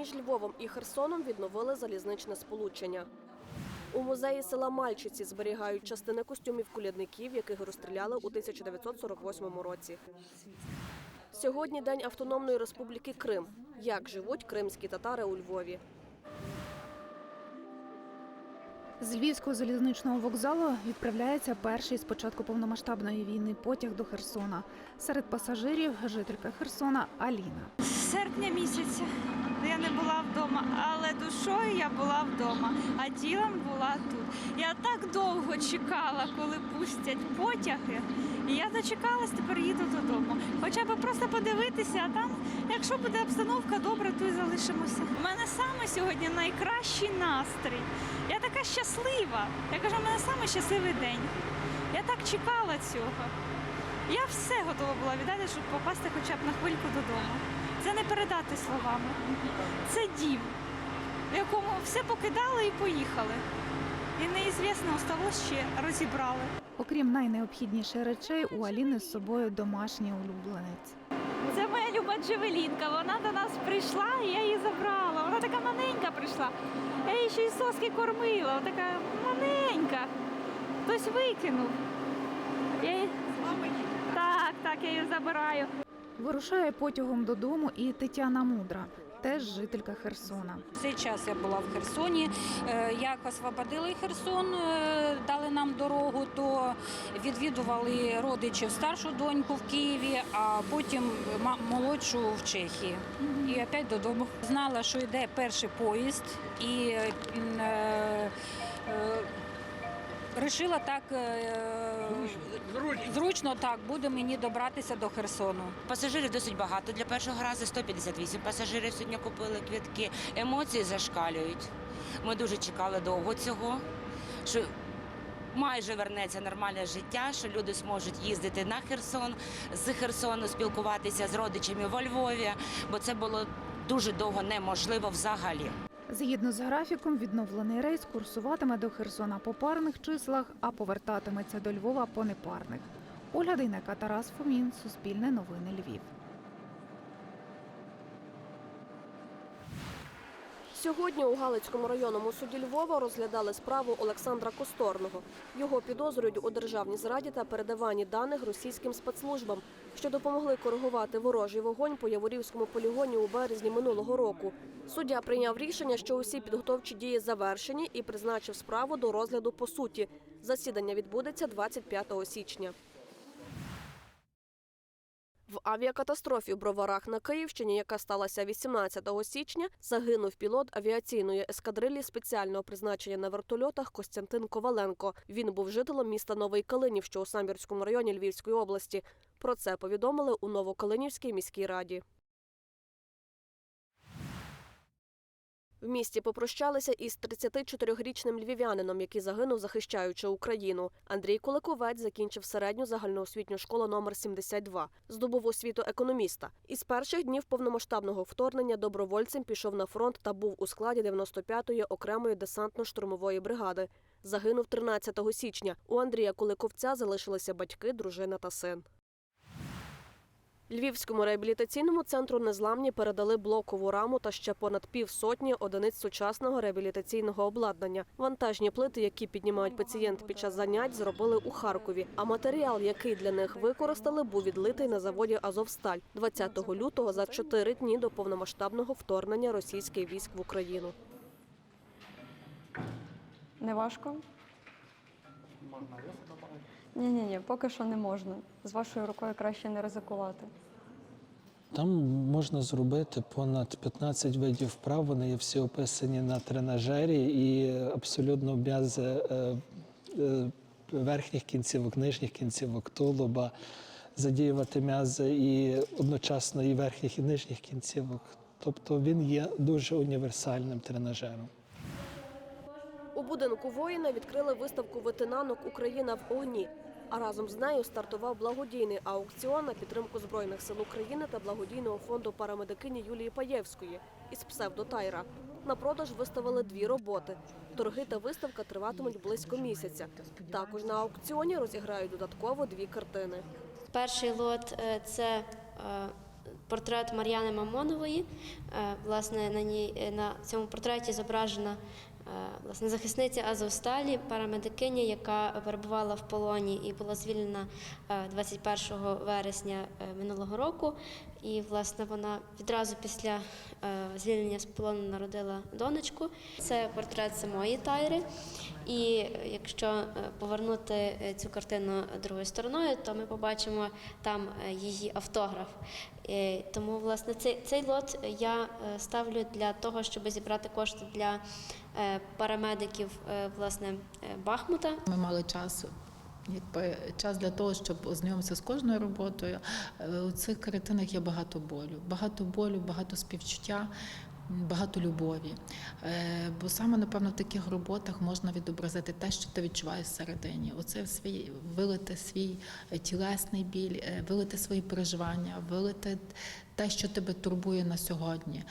Між Львовом і Херсоном відновили залізничне сполучення. У музеї села Мальчиці зберігають частини костюмів колядників, яких розстріляли у 1948 році. Сьогодні День Автономної Республіки Крим. Як живуть кримські татари у Львові? З Львівського залізничного вокзалу відправляється перший з початку повномасштабної війни потяг до Херсона. Серед пасажирів жителька Херсона Аліна. З серпня місяця я не була вдома, але душою я була вдома, а тілом була тут. Я так довго чекала, коли пустять потяги. І я дочекалась, тепер їду додому. Хоча б просто подивитися, а там, якщо буде обстановка добра, то й залишимося. У мене саме сьогодні найкращий настрій. Я така щаслива. Я кажу, у мене саме щасливий день. Я так чекала цього. Я все готова була віддати, щоб попасти хоча б на хвильку додому. Це не передати словами. Це дім, в якому все покидали і поїхали. І неізвісно осталось ще розібрали. Окрім найнеобхідніших речей, у Аліни з собою домашній улюбленець. Це моя люба Джевелінка. Вона до нас прийшла, і я її забрала. Вона така маленька прийшла. Я її ще й соски кормила. Така маленька. Хтось викинув. Я її... Так, так, я її забираю. Вирушає потягом додому і Тетяна Мудра, теж жителька Херсона. Цей час я була в Херсоні. Е, Як освободили Херсон, е, дали нам дорогу, то відвідували родичів старшу доньку в Києві, а потім молодшу в Чехії. І опять додому. Знала, що йде перший поїзд, і е, Рішила так е, зручно так буде мені добратися до Херсону. Пасажирів досить багато. Для першого разу 158 пасажирів сьогодні купили квітки. Емоції зашкалюють. Ми дуже чекали довго цього, що майже вернеться нормальне життя, що люди зможуть їздити на Херсон, з Херсону спілкуватися з родичами во Львові, бо це було дуже довго неможливо взагалі. Згідно з графіком, відновлений рейс курсуватиме до Херсона по парних числах, а повертатиметься до Львова по непарних. Оля Дейнека, Тарас Фомін, Суспільне новини Львів. Сьогодні у Галицькому районному суді Львова розглядали справу Олександра Косторного. Його підозрюють у державній зраді та передаванні даних російським спецслужбам, що допомогли коригувати ворожий вогонь по Яворівському полігоні у березні минулого року. Суддя прийняв рішення, що усі підготовчі дії завершені і призначив справу до розгляду по суті. Засідання відбудеться 25 січня. В авіакатастрофі в Броварах на Київщині, яка сталася 18 січня, загинув пілот авіаційної ескадрилі спеціального призначення на вертольотах Костянтин Коваленко. Він був жителем міста Новий Калинів, що у Самбірському районі Львівської області. Про це повідомили у Новокалинівській міській раді. В місті попрощалися із 34-річним львів'янином, який загинув, захищаючи Україну. Андрій Куликовець закінчив середню загальноосвітню школу номер 72, здобув освіту економіста. Із перших днів повномасштабного вторгнення добровольцем пішов на фронт та був у складі 95-ї окремої десантно-штурмової бригади. Загинув 13 січня. У Андрія Куликовця залишилися батьки, дружина та син. Львівському реабілітаційному центру незламні передали блокову раму та ще понад півсотні одиниць сучасного реабілітаційного обладнання. Вантажні плити, які піднімають пацієнт під час занять, зробили у Харкові. А матеріал, який для них використали, був відлитий на заводі Азовсталь 20 лютого за чотири дні до повномасштабного вторгнення російських військ в Україну. Не важко? Ні, ні, ні, поки що не можна. З вашою рукою краще не ризикувати. Там можна зробити понад 15 видів вправ. Вони є всі описані на тренажері і абсолютно без е, е, верхніх кінцівок, нижніх кінцівок, тулуба, задіювати м'язи і одночасно і верхніх, і нижніх кінцівок. Тобто він є дуже універсальним тренажером. У будинку воїна відкрили виставку ветенанок Україна в огні. А разом з нею стартував благодійний аукціон на підтримку Збройних сил України та благодійного фонду парамедикині Юлії Паєвської із псевдо Тайра. На продаж виставили дві роботи. Торги та виставка триватимуть близько місяця. Також на аукціоні розіграють додатково дві картини. Перший лот е, це е, портрет Мар'яни Мамонової. Е, Власне, на ній на цьому портреті зображена власне захисниця Азовсталі, парамедикиня, яка перебувала в полоні і була звільнена е, 21 вересня е, минулого року. І власне вона відразу після е, звільнення з полону народила донечку. Це портрет самої Тайри. І якщо е, повернути е, цю картину другою стороною, то ми побачимо там її автограф. Тому, власне, цей, цей лот я ставлю для того, щоб зібрати кошти для парамедиків власне Бахмута. Ми мали час. Якби час для того, щоб ознайомитися з кожною роботою. Е, У цих картинах є багато болю, багато болю, багато співчуття, багато любові. Е, Бо саме, напевно, в таких роботах можна відобразити те, що ти відчуваєш всередині. Оце свій вилити свій е, тілесний біль, вилити свої переживання, вилити те, що тебе турбує на сьогодні.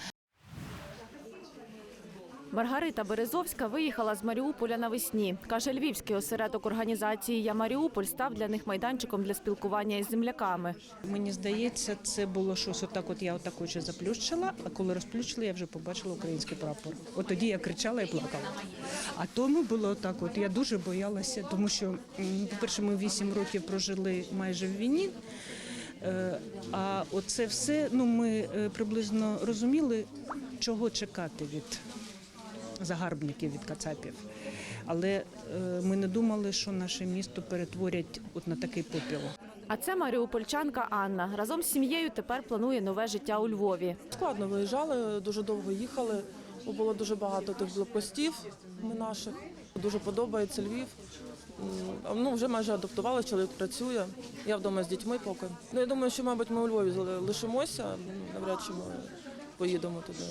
Маргарита Березовська виїхала з Маріуполя навесні. Каже, львівський осередок організації Я Маріуполь став для них майданчиком для спілкування із земляками. Мені здається, це було щось отак. От я отак очі заплющила, а коли розплющила, я вже побачила український прапор. От тоді я кричала і плакала. А тому було так. От я дуже боялася, тому що, по-перше, ми вісім років прожили майже в війні. Е, А оце все, ну ми е, приблизно розуміли, чого чекати від загарбників, від кацапів. Але е, ми не думали, що наше місто перетворять от на такий попіл. А це маріупольчанка Анна. Разом з сім'єю тепер планує нове життя у Львові. Складно виїжджали, дуже довго їхали, бо було дуже багато тих блокпостів ми наших. Дуже подобається Львів. Ну, вже майже адаптували, чоловік працює. Я вдома з дітьми поки. Ну, я думаю, що, мабуть, ми у Львові лишимося, навряд чи ми поїдемо туди.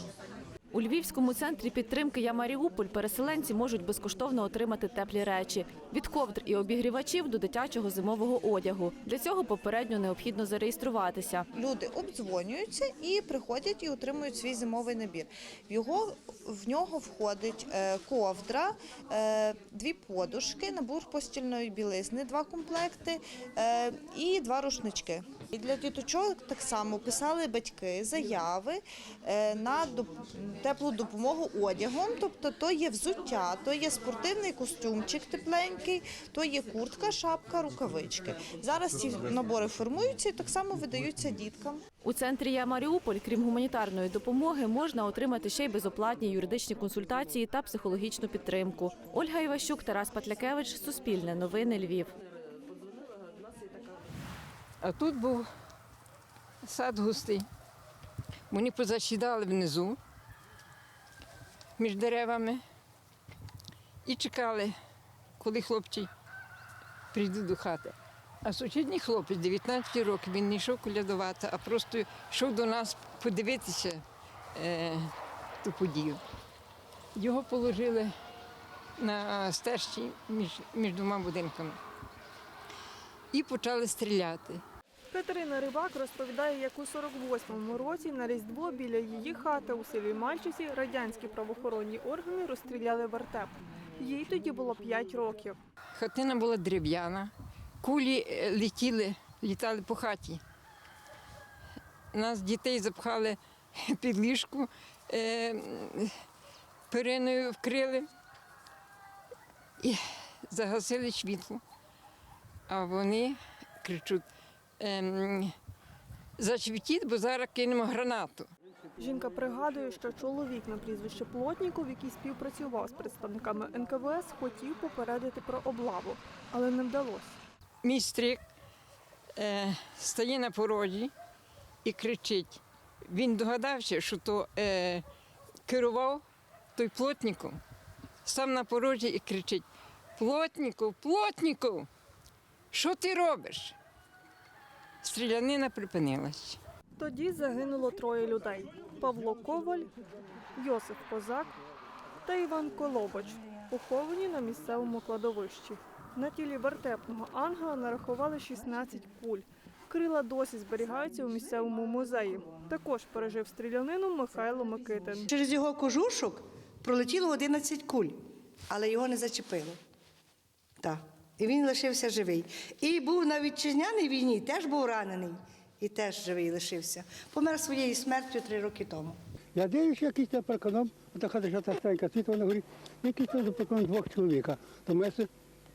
У Львівському центрі підтримки Я Маріуполь переселенці можуть безкоштовно отримати теплі речі від ковдр і обігрівачів до дитячого зимового одягу. Для цього попередньо необхідно зареєструватися. Люди обдзвонюються і приходять і отримують свій зимовий набір. В його в нього входить е, ковдра, е, дві подушки, набор постільної білизни, два комплекти е, і два рушнички. І для діточок так само писали батьки заяви на доп- теплу допомогу одягом. Тобто, то є взуття, то є спортивний костюмчик тепленький, то є куртка, шапка, рукавички. Зараз ці набори формуються і так само видаються діткам. У центрі Я Маріуполь, крім гуманітарної допомоги, можна отримати ще й безоплатні юридичні консультації та психологічну підтримку. Ольга Іващук, Тарас Патлякевич, Суспільне новини Львів. А тут був сад густий. Вони позасідали внизу між деревами і чекали, коли хлопці прийдуть до хати. А сусідній хлопець, 19 років, він не йшов колядувати, а просто йшов до нас подивитися е, ту подію. Його положили на стежці між, між двома будинками і почали стріляти. Катерина Рибак розповідає, як у 48-му році на Різдво біля її хати у селі Мальчиці радянські правоохоронні органи розстріляли вертеп. Їй тоді було 5 років. Хатина була дерев'яна, кулі е, летіли, літали по хаті. Нас дітей запхали під ліжку, е, периною вкрили і загасили світло. А вони кричуть, ем, зачвітіть, бо зараз кинемо гранату. Жінка пригадує, що чоловік на прізвище Плотніков, який співпрацював з представниками НКВС, хотів попередити про облаву, але не вдалося. Мій стрик е, стає на порозі і кричить. Він догадався, що то е, керував той плотником, сам на порозі і кричить: Плотніков, плотніков, що ти робиш? Стрілянина припинилась. Тоді загинуло троє людей: Павло Коваль, Йосиф Козак та Іван Колобоч, поховані на місцевому кладовищі. На тілі вертепного ангела нарахували 16 куль. Крила досі зберігаються у місцевому музеї. Також пережив стрілянину Михайло Микитин. Через його кожушок пролетіло 11 куль, але його не зачепило. Так. І він лишився живий. І був на вітчизняній війні, теж був ранений. і теж живий лишився. Помер своєю смертю три роки тому. Я дивлюся, якийсь там парканом, така хата старенька світло на горі, якийсь там парканом двох чоловіка. То ми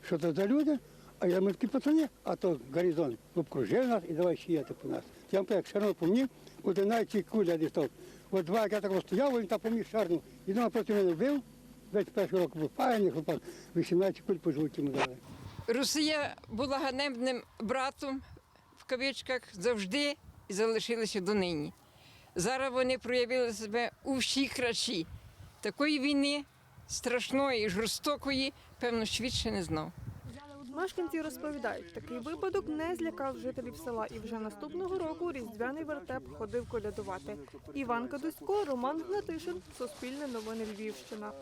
що це за люди? А я ми такі пацани, а то горизонт обкружив нас і давай сіяти по нас. Я вам як шарнув по мені, 11 куля дістав. От два, як я так стояв, він там по мені шарнув. І дома проти мене вбив. 21 року був паяний хлопак, 18 куль по жовті йому дали. Росія була ганебним братом в кавичках завжди і залишилася донині. Зараз вони проявили себе у всій красі. Такої війни страшної, жорстокої, певно, ще не знав. Мешканці розповідають, такий випадок не злякав жителів села, і вже наступного року різдвяний вертеп ходив колядувати. Іван Кадусько, Роман Гнатишин, Суспільне новини Львівщина.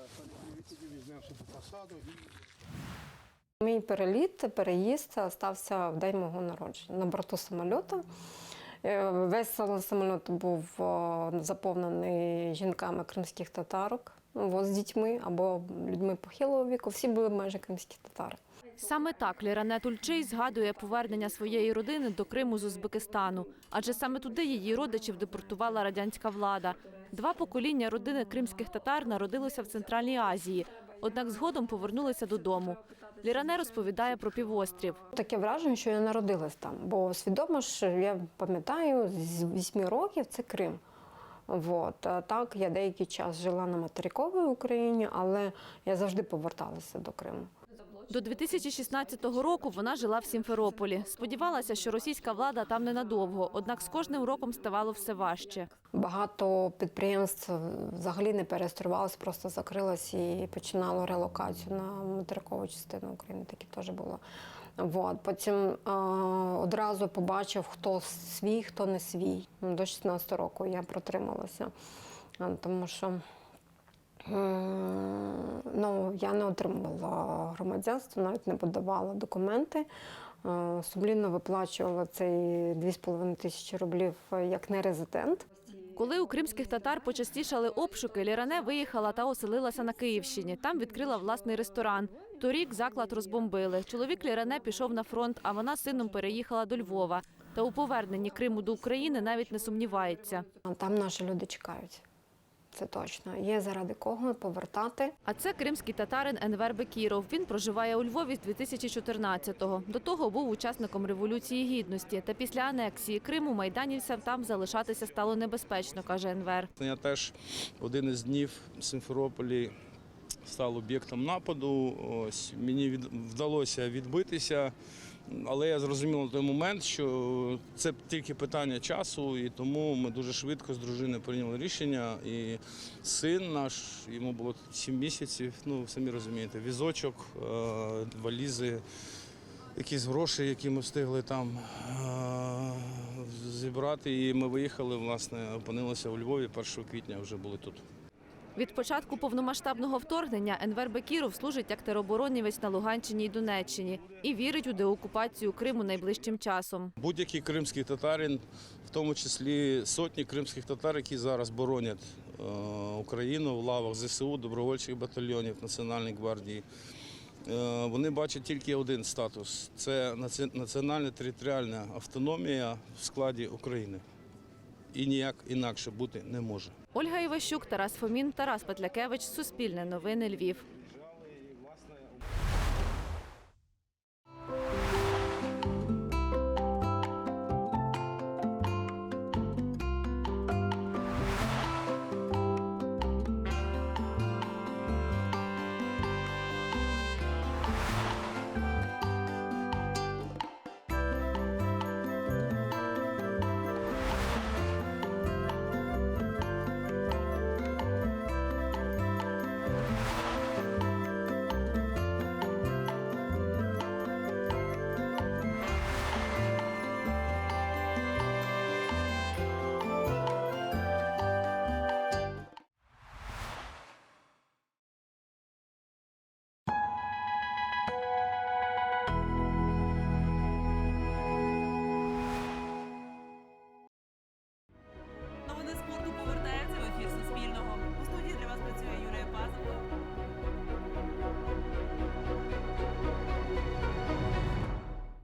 Мій переліт, переїзд стався в день мого народження на борту самольоту. Е, Весь салон самольоту був заповнений жінками кримських татарок з дітьми або людьми похилого віку. Всі були майже кримські татари. Саме так Ліране Тульчий згадує повернення своєї родини до Криму з Узбекистану, адже саме туди її родичів депортувала радянська влада. Два покоління родини кримських татар народилося в Центральній Азії, однак згодом повернулися додому. Ліране розповідає про півострів. Таке враження, що я народилась там, бо свідомо ж я пам'ятаю, з вісьми років це Крим. От. Так, я деякий час жила на материковій Україні, але я завжди поверталася до Криму. До 2016 року вона жила в Сімферополі. Сподівалася, що російська влада там ненадовго, однак з кожним роком ставало все важче. Багато підприємств взагалі не перестроювалося, просто закрилось і починало релокацію на материкову частину України. Таке теж було. От. Потім е, одразу побачив, хто свій, хто не свій. До 16 року я протрималася, Е, тому що ну, я не отримувала громадянство, навіть не подавала документи. Е, Сумлінно виплачувала цей 2,5 тисячі рублів як нерезидент. Коли у кримських татар почастішали обшуки, Ліране виїхала та оселилася на Київщині. Там відкрила власний ресторан. Торік заклад розбомбили. Чоловік Ліране пішов на фронт, а вона з сином переїхала до Львова. Та у поверненні Криму до України навіть не сумнівається. Там наші люди чекають. Це точно. Є заради кого повертати. А це кримський татарин Енвер Бекіров. Він проживає у Львові з 2014-го. До того був учасником революції гідності. Та після анексії Криму майданівцям там залишатися стало небезпечно, каже Енвер. Я теж один із днів в Симферополі став об'єктом нападу. Ось мені від, вдалося відбитися, але я зрозумів на той момент, що це тільки питання часу, і тому ми дуже швидко з дружиною прийняли рішення. І син наш, йому було 7 місяців. Ну самі розумієте, візочок, е, валізи. Якісь гроші, які ми встигли там е, зібрати, і ми виїхали, власне, опинилися у Львові 1 квітня, вже були тут. Від початку повномасштабного вторгнення Енвер Бекіров служить як тероборонівець на Луганщині і Донеччині і вірить у деокупацію Криму найближчим часом. Будь-який кримський татарин, в тому числі сотні кримських татар, які зараз боронять е, Україну в лавах ЗСУ, добровольчих батальйонів Національної гвардії. е, Вони бачать тільки один статус це національна територіальна автономія в складі України. І ніяк інакше бути не може. Ольга Іващук, Тарас Фомін, Тарас Петлякевич, Суспільне новини Львів.